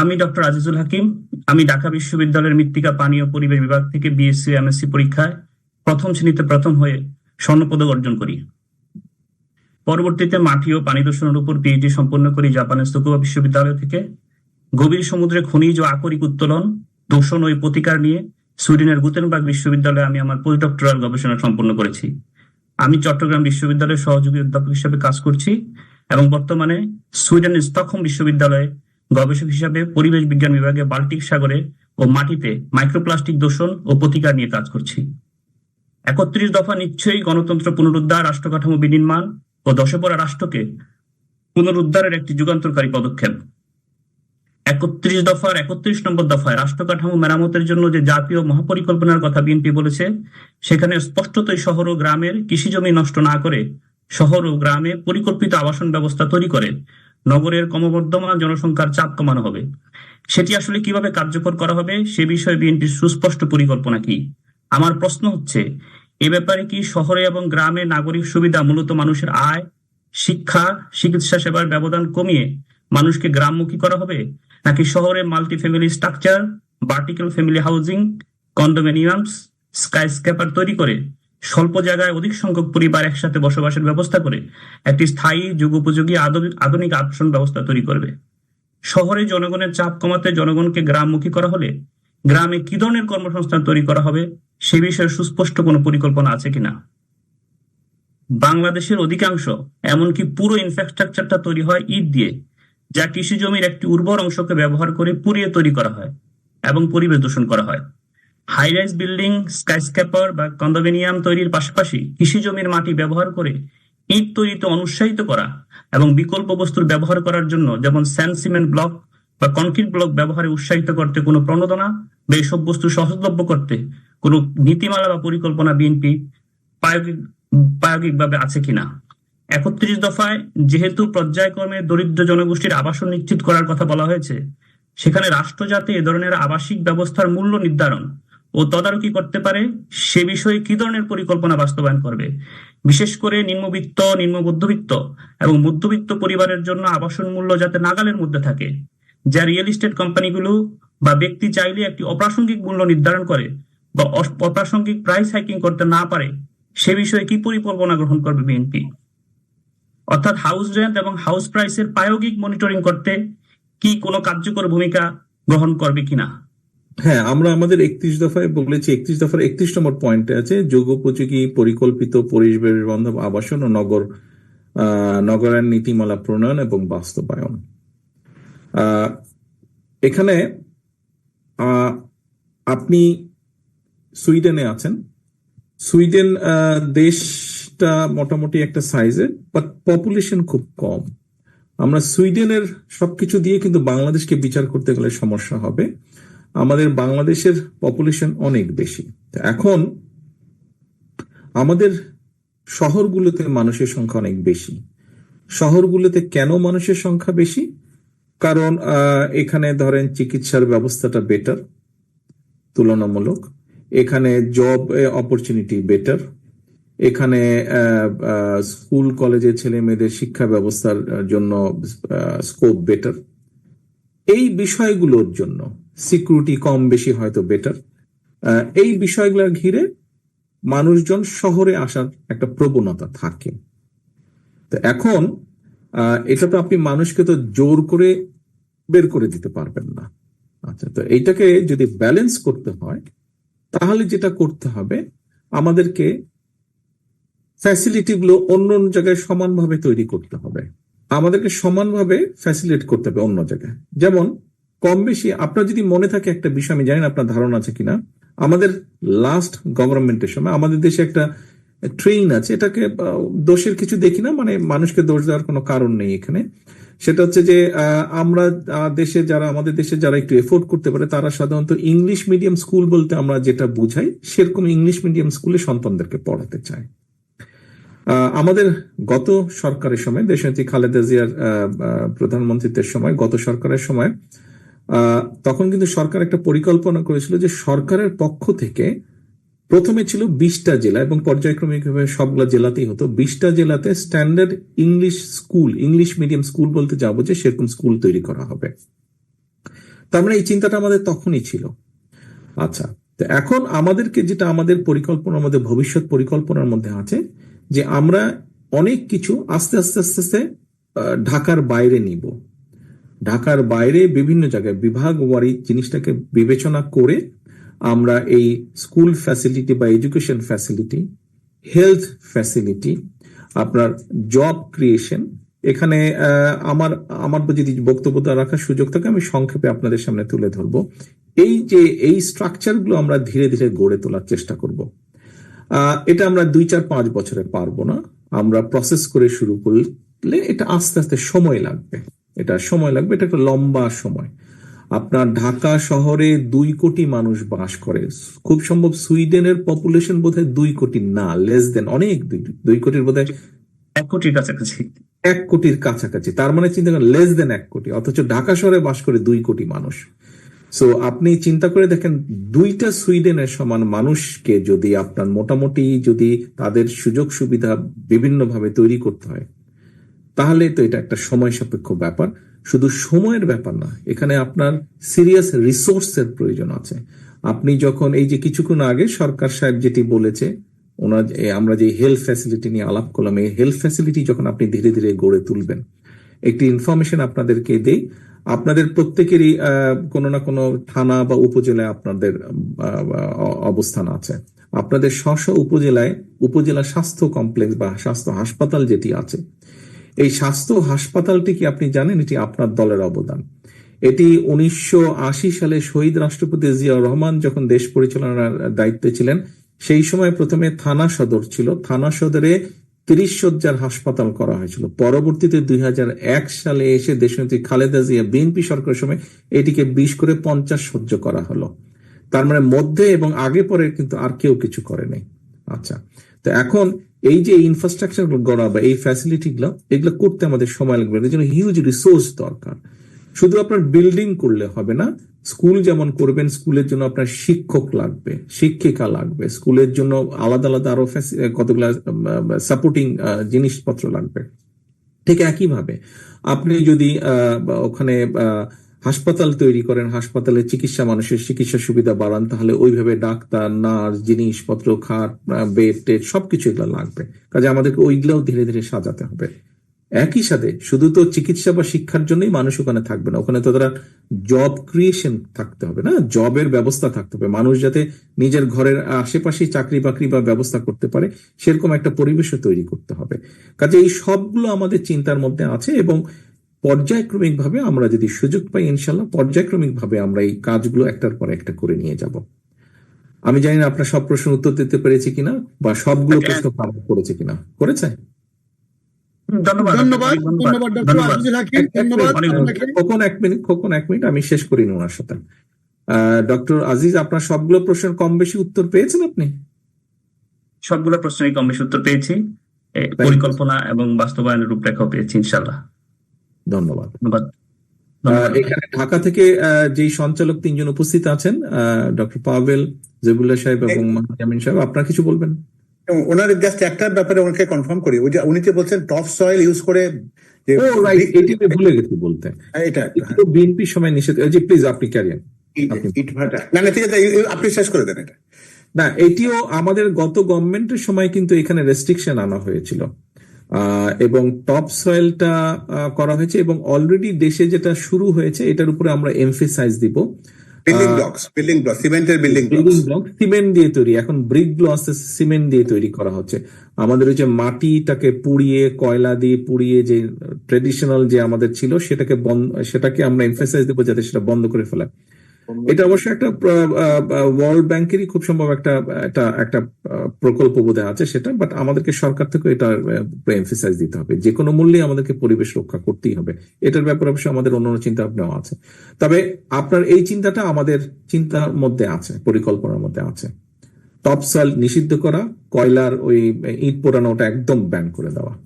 আমি ডক্টর আজিজুল হাকিম। আমি ঢাকা বিশ্ববিদ্যালয়ের মৃত্তিকা পানি ও পরিবেশ বিভাগ থেকে বিএসসি এমএসসি পরীক্ষায় প্রথম শ্রেণীতে প্রথম হয়ে স্বর্ণপদক অর্জন করি। পরবর্তীতে মাটি ও পানি দূষণের উপর পিএইচডি সম্পন্ন করি জাপানের সুকুবা বিশ্ববিদ্যালয় থেকে। গভীর সমুদ্রে খনিজ ও আকরিক উত্তোলন, দূষণ ও প্রতিকার নিয়ে সুইডেনের গুতেনবার্গ বিশ্ববিদ্যালয়ে আমি আমার পোস্টডক্টরাল গবেষণা সম্পন্ন করেছি। আমি চট্টগ্রাম বিশ্ববিদ্যালয়ের সহযোগী অধ্যাপক হিসেবে কাজ করছি এবং বর্তমানে সুইডেনের স্টকহোম বিশ্ববিদ্যালয়ে গবেষক হিসাবে পরিবেশ বিজ্ঞান বিভাগে বাল্টিক সাগরে ও মাটিতে মাইক্রোপ্লাস্টিক দূষণ ও প্রতিকার নিয়ে কাজ করছি। একত্রিশ দফা নিশ্চয়ই গণতন্ত্র পুনরুদ্ধার রাষ্ট্র কাঠামো বিনির্মাণ ও দশে পড়া রাষ্ট্রকে পুনরুদ্ধারের একটি যুগান্তরকারী পদক্ষেপ। একত্রিশ দফার একত্রিশ নম্বর দফায় রাষ্ট্র কাঠামো মেরামতের জন্য যে জাতীয় মহাপরিকল্পনার কথা বিএনপি বলেছে, সেখানে স্পষ্টতই শহর ও গ্রামের কৃষি জমি নষ্ট না করে শহর ও গ্রামে পরিকল্পিত আবাসন ব্যবস্থা তৈরি করে নগরের ক্রমবর্ধমান জনসংখ্যার চাপ কমানো হবে। সেটি আসলে কীভাবে কার্যকর করা হবে, সে বিষয়ে বিএনপির সুস্পষ্ট পরিকল্পনা কি? আমার প্রশ্ন হচ্ছে, এ ব্যাপারে কি শহরে এবং গ্রামে নাগরিক সুবিধা মূলত মানুষের আয়, শিক্ষা, চিকিৎসা সেবার ব্যবধান কমিয়ে মানুষকে গ্রামমুখী করা হবে, নাকি শহরে multi family structure vertical family housing condominiums skyscraper তৈরি করে স্বল্প জায়গায় অধিক সংখ্যক পরিবার একসাথে বসবাসের ব্যবস্থা করে একটি স্থায়ী যুগোপযোগী আধুনিক- আধুনিক আবাসন ব্যবস্থা তৈরি করবে। শহরে জনগণের চাপ কমাতে জনগণকে গ্রামমুখী করা হলে গ্রামে কি ধরনের কর্মসংস্থান তৈরি করা হবে সে বিষয়ে সুস্পষ্ট কোনো পরিকল্পনা আছে কিনা? বাংলাদেশের অধিকাংশ, এমনকি পুরো ইনফ্রাস্ট্রাকচারটা তৈরি হয় ইট দিয়ে, যা কৃষি জমির একটি উর্বর অংশকে ব্যবহার করে পুড়িয়ে তৈরি করা হয় এবং পরিবেশ দূষণ করা হয়। হাই রাইজ বিল্ডিং, স্কাইস্ক্যাপার বা কন্ডোমিনিয়াম তৈরির পাশাপাশি কৃষি জমির মাটি ব্যবহার করে ইট তৈরিতে অনুৎসাহিত করা এবং বিকল্প বস্তুর ব্যবহার করার জন্য যেমন স্যান্ড সিমেন্ট ব্লক বা কনক্রিট ব্লক ব্যবহারে উৎসাহিত করতে কোনো প্রণোদনা বা এসব বস্তু সহজলভ্য করতে কোনো নীতিমালা বা পরিকল্পনা বিএনপি প্রায়োগিক, প্রায়োগিকভাবে আছে কিনা। একত্রিশ দফায় যেহেতু পর্যায়ক্রমে দরিদ্র জনগোষ্ঠীর আবাসন নিশ্চিত করার কথা বলা হয়েছে, সেখানে রাষ্ট্র যাতে এ ধরনের আবাসিক ব্যবস্থার মূল্য নির্ধারণ ও তদারকি করতে পারে, সে বিষয়ে কি ধরনের পরিকল্পনা বাস্তবায়ন করবে? বিশেষ করে নিম্নবিত্ত, নিম্ন মধ্যবিত্ত এবং মধ্যবিত্ত পরিবারের জন্য আবাসন মূল্য যাতে নাগালের মধ্যে থাকে, যা রিয়েল এস্টেট কোম্পানিগুলো বা ব্যক্তি চাইলে একটি অপ্রাসঙ্গিক মূল্য নির্ধারণ করে বা অপ্রাসঙ্গিক প্রাইস হাইকিং করতে না পারে, সে বিষয়ে কি পরিকল্পনা গ্রহণ করবে বিএনপি? অর্থাৎ হাউস রেন্ট এবং হাউস প্রাইসের প্রায়োগিক মনিটরিং করতে কি কোনো কার্যকর ভূমিকা গ্রহণ করবে কিনা? হ্যাঁ আমরা আমাদের একত্রিশ দফায় বলেছি, একত্রিশ দফার একত্রিশ নম্বর পয়েন্টে আছে যোগোপযোগী পরিকল্পিত পরিবেশ বান্ধব আবাসন ও নগর নগরায়ণ নীতিমালা প্রণয়ন এবং বাস্তবায়ন। এখানে আপনি সুইডেনে আছেন। সুইডেন দেশটা মোটামুটি একটা সাইজের বাট পপুলেশন খুব কম। আমরা সুইডেনের সবকিছু দিয়ে কিন্তু বাংলাদেশকে বিচার করতে গেলে সমস্যা হবে। আমাদের বাংলাদেশের পপুলেশন অনেক বেশি। এখন আমাদের শহরগুলোতে মানুষের সংখ্যা অনেক বেশি। শহরগুলোতে কেন মানুষের সংখ্যা বেশি? কারণ এখানে ধরেন চিকিৎসার ব্যবস্থাটা বেটার তুলনামূলক। এখানে জব অপরচুনিটি বেটার এখানে স্কুল কলেজে ছেলে মেয়েদের শিক্ষা ব্যবস্থার জন্য স্কোপ বেটার এই বিষয়গুলোর জন্য সিকিউরিটি কম, বেশি হয়তো বেটার এই বিষয়গুলোর ঘিরে মানুষজন শহরে আসার একটা প্রবণতা থাকে। তো এখন এটা তো আপনি মানুষকে তো জোর করে বের করে দিতে পারবেন না। আচ্ছা তো এইটাকে যদি ব্যালেন্স করতে হয়, তাহলে যেটা করতে হবে, আমাদেরকে ফ্যাসিলিটি গুলো অন্য অন্য জায়গায় সমানভাবে তৈরি করতে হবে। আমাদেরকে সমানভাবে ফ্যাসিলিটেট করতে হবে অন্য জায়গায়। যেমন কম বেশি, আপনার যদি মনে থাকে একটা বিষয়, আমি জানি না আপনার ধারণা আছে কিনা, আমাদের লাস্ট গভর্নমেন্টের সময়, আমাদের দেশে একটা ট্রেন আছে, এটাকে দোষের কিছু দেখি না মানে মানুষকে দোষ দেওয়ার কোনো কারণ নেই এখানে। সেটা হচ্ছে যে আমরা দেশে যারা, আমাদের দেশে যারা একটু এফোর্ড করতে পারে, তারা সাধারণত ইংলিশ মিডিয়াম স্কুল বলতে আমরা যেটা বুঝাই, সেরকম ইংলিশ মিডিয়াম স্কুলে সন্তানদেরকে পড়াতে চায়। আমাদের গত সরকারের সময়, দেশনেত্রী খালেদা জিয়ার প্রধানমন্ত্রীত্বের সময়, গত সরকারের সময় তখন কিন্তু সরকার একটা পরিকল্পনা করেছিল যে সরকারের পক্ষ থেকে প্রথমে ছিল বিশটা জেলা এবং পর্যায়ক্রমিকভাবে সবগুলা জেলাতেই হতো। বিশটা জেলাতে standard English school English medium school বলতে যাব যে সেরকম স্কুল তৈরি করা হবে। তার মানে এই চিন্তাটা আমাদের তখনই ছিল। আচ্ছা তো এখন আমাদেরকে যেটা আমাদের পরিকল্পনা আমাদের ভবিষ্যৎ পরিকল্পনার মধ্যে আছে যে আমরা অনেক কিছু আস্তে আস্তে আস্তে আস্তে ঢাকার বাইরে নিব। ঢাকার বাইরে বিভিন্ন জায়গায় বিভাগ ওয়ারি জিনিসটাকে বিবেচনা করে আমরা এই স্কুল ফ্যাসিলিটি বা এডুকেশন ফ্যাসিলিটি, হেলথ ফ্যাসিলিটি, আপনার জব ক্রিয়েশন, এখানে আমার আমার যদি বক্তব্যটা রাখার সুযোগ থাকে, আমি সংক্ষেপে আপনাদের সামনে তুলে ধরবো। এই যে, এই স্ট্রাকচারগুলো আমরা ধীরে ধীরে গড়ে তোলার চেষ্টা করব। এটা আমরা দুই চার পাঁচ বছরে পারব না। আমরা প্রসেস করে শুরু করলে এটা আস্তে আস্তে সময় লাগবে। এটা সময় লাগবে এটা একটা লম্বা সময়। আপনার ঢাকা শহরে দুই কোটি মানুষ বাস করে। খুব সম্ভব সুইডেনের পপুলেশন বোধহয় দুই কোটি না লেস দেন অনেক দুই- কোটির বোধহয় এক কোটির কাছাকাছি। এক কোটির কাছাকাছি তার মানে চিন্তা করেন লেস দেন এক কোটি অথচ ঢাকা শহরে বাস করে দুই কোটি মানুষ। সো আপনি চিন্তা করে দেখেন দুইটা সুইডেনের সমান মানুষকে যদি আপনার মোটামুটি যদি তাদের সুযোগ সুবিধা বিভিন্নভাবে তৈরি করতে হয় তাহলে তো এটা একটা সময় সাপেক্ষ ব্যাপার। শুধু সময়ের ব্যাপার না, এখানে আপনার সিরিয়াস রিসোর্সের প্রয়োজন আছে। আপনি যখন এই যে কিছুক্ষণ আগে সরকার সাহেব যেটি বলেছে, ওনার আমরা যে হেলথ ফ্যাসিলিটি নিয়ে আলাপ করলাম, এই হেলথ ফ্যাসিলিটি যখন আপনি ধীরে ধীরে গড়ে তুলবেন, একটি ইনফরমেশন আপনাদেরকে দেই। আপনাদের প্রত্যেকেরই কোনো না কোনো থানা বা উপজেলায় আপনাদের অবস্থান আছে। আপনাদের স্ব উপজেলায়, উপজেলা স্বাস্থ্য কমপ্লেক্স বা স্বাস্থ্য হাসপাতাল যেটি আছে এই স্বাস্থ্য হাসপাতালটি কি আপনি জানেন? এটি আপনার দলের অবদান। এটি উনিশশো আশি সালে শহীদ রাষ্ট্রপতি জিয়াউর রহমান যখন দেশ পরিচালনার দায়িত্বে ছিলেন, সেই সময় প্রথমে থানা সদর ছিল। থানা সদরে তিরিশ শয্যার হাসপাতাল করা হয়েছিল। পরবর্তীতে দুই হাজার এক সালে এসে দেশনেত্রী খালেদা জিয়া বিএনপি সরকারের সময় এটিকে বিশ করে পঞ্চাশ সহ্য করা হলো। তার মানে মধ্যে এবং আগে পরে কিন্তু আর কেউ কিছু করে নাই আচ্ছা তো এখন এই যে ইনফ্রাস্ট্রাকচার গড়া বা এই ফ্যাসিলিটি গুলো এগুলো করতে আমাদের সময় লাগবে এর জন্য হিউজ রিসোর্স দরকার। শুধু আপনার বিল্ডিং করলে হবে না স্কুল যেমন করবেন স্কুলের জন্য আপনার শিক্ষক লাগবে শিক্ষিকা লাগবে স্কুলের জন্য আলাদা আলাদা আরও কতগুলা সাপোর্টিং জিনিসপত্র লাগবে। ঠিক একইভাবে আপনি যদি ওখানে আহ, হাসপাতাল তৈরি করেন, হাসপাতালে চিকিৎসা মানুষের চিকিৎসা সুবিধা বাড়ান, তাহলে ওইভাবে ডাক্তার, নার্স, জিনিসপত্র, খাট বেড, টেড, সবকিছু এগুলো লাগবে। কাজে আমাদেরকে ওইগুলোও ধীরে ধীরে সাজাতে হবে। একই সাথে শুধু তো চিকিৎসা বা শিক্ষার জন্যই মানুষ ওখানে থাকবে না, ওখানে তো তারা জব ক্রিয়েশন থাকতে হবে না, জবের ব্যবস্থা থাকতে হবে। মানুষ যাতে নিজের ঘরের আশেপাশে চাকরি বাকরি বা ব্যবস্থা করতে পারে, সেরকম একটা পরিবেশও তৈরি করতে হবে। কাজে এই সবগুলো আমাদের চিন্তার মধ্যে আছে এবং পর্যায়ক্রমিক ভাবে আমরা যদি সুযোগ পাই ইনশাল্লাহ পর্যায়ক্রমিক ভাবে আমরা এই কাজগুলো একটার পর একটা করে নিয়ে যাব। আমি জানি না আপনার সব প্রশ্ন উত্তর দিতে পেরেছি কিনা বা সবগুলো প্রশ্ন পালন করেছে কিনা। করেছে? খোকন এক মিনিট খোকন এক মিনিট আমি শেষ করিনি ওনার সাথে। ডক্টর আজিজ আপনার সবগুলো প্রশ্নের কম বেশি উত্তর পেয়েছেন আপনি? সবগুলো প্রশ্নের কম বেশি উত্তর পেয়েছি। পরিকল্পনা এবং বাস্তবায়নের রূপরেখাও পেয়েছি ইনশাল্লাহ ধন্যবাদ। এখানে ঢাকা থেকে আহ, যেই সঞ্চালক তিনজন উপস্থিত আছেন ডক্টর পাভেল জেবুল্লাহ সাহেব এবং মাহমুদ সাহেব আপনার কিছু বলবেন? ওনার জাস্ট একটা ব্যাপারে ওনাকে কনফার্ম করি। ওই যে উনি যে বলছেন টপ সয়েল ইউজ করে ও রাইট এটি আমি ভুলে গেছি বলতে। এটা এটি বিএনপি সময় নিষেধ যে প্লিজ আপনি না না ঠিক আছে আপনি শেষ করে দেন এটা। না এটিও আমাদের গত গভর্নমেন্টের সময় কিন্তু এখানে রেস্ট্রিকশন আনা হয়েছিল। এবং টপ সয়েলটা করা হয়েছে এবং অলরেডি দেশে যেটা শুরু হয়েছে এটার উপরে আমরা এমফেসাইজ দিব। বিল্ডিং ব্লকস বিল্ডিং ব্লক সিমেন্টের বিল্ডিং বিল্ডিং ব্লক সিমেন্ট দিয়ে তৈরি। এখন ব্রিক আস্তে সিমেন্ট দিয়ে তৈরি করা হচ্ছে। আমাদের ওই যে মাটিটাকে পুড়িয়ে কয়লা দিয়ে পুড়িয়ে যে ট্রেডিশনাল যে আমাদের ছিল সেটাকে বন্ধ সেটাকে আমরা এমফেসাইজ দেবো যাতে সেটা বন্ধ করে ফেলা। এটা অবশ্য একটা ওয়ার্ল্ড ব্যাংকেরই খুব সম্ভব একটা একটা একটা প্রকল্প বোধ আছে সেটা বাট আমাদেরকে সরকার থেকে এটা এমফেসাইজ দিতে হবে। যে কোনো মূল্যে আমাদেরকে পরিবেশ রক্ষা করতেই হবে। এটার ব্যাপারে অবশ্য আমাদের অন্যান্য চিন্তা ভাবনাও আছে। তবে আপনার এই চিন্তাটা আমাদের চিন্তার মধ্যে আছে, পরিকল্পনার মধ্যে আছে। টপসল নিষিদ্ধ করা, কয়লার ওই ইট পোড়ানোটা একদম ব্যান করে দেওয়া।